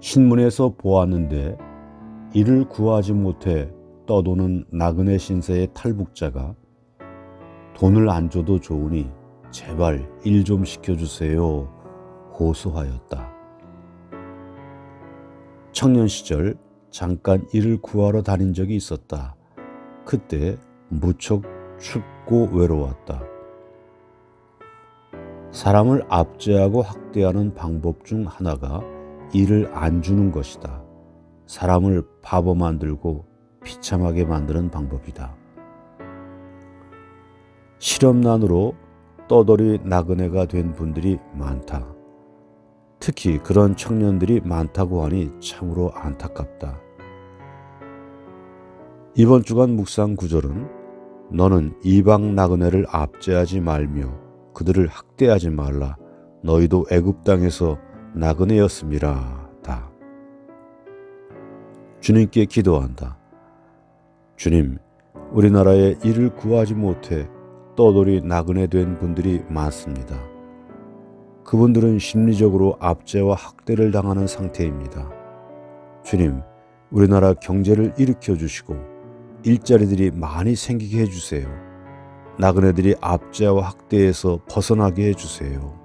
신문에서 보았는데 이를 구하지 못해 떠도는 나그네 신세의 탈북자가 돈을 안 줘도 좋으니 제발 일 좀 시켜주세요. 호소하였다. 청년 시절 잠깐 일을 구하러 다닌 적이 있었다. 그때 무척 춥고 외로웠다. 사람을 압제하고 학대하는 방법 중 하나가 일을 안 주는 것이다. 사람을 바보 만들고 비참하게 만드는 방법이다. 실험난으로 떠돌이 나그네가 된 분들이 많다. 특히 그런 청년들이 많다고 하니 참으로 안타깝다. 이번 주간 묵상 구절은 너는 이방 나그네를 압제하지 말며 그들을 학대하지 말라. 너희도 애굽 땅에서 나그네였음이라. 다. 주님께 기도한다. 주님, 우리나라에 일을 구하지 못해 떠돌이 나그네 된 분들이 많습니다. 그분들은 심리적으로 압제와 학대를 당하는 상태입니다. 주님, 우리나라 경제를 일으켜 주시고 일자리들이 많이 생기게 해주세요. 나그네들이 압제와 학대에서 벗어나게 해주세요.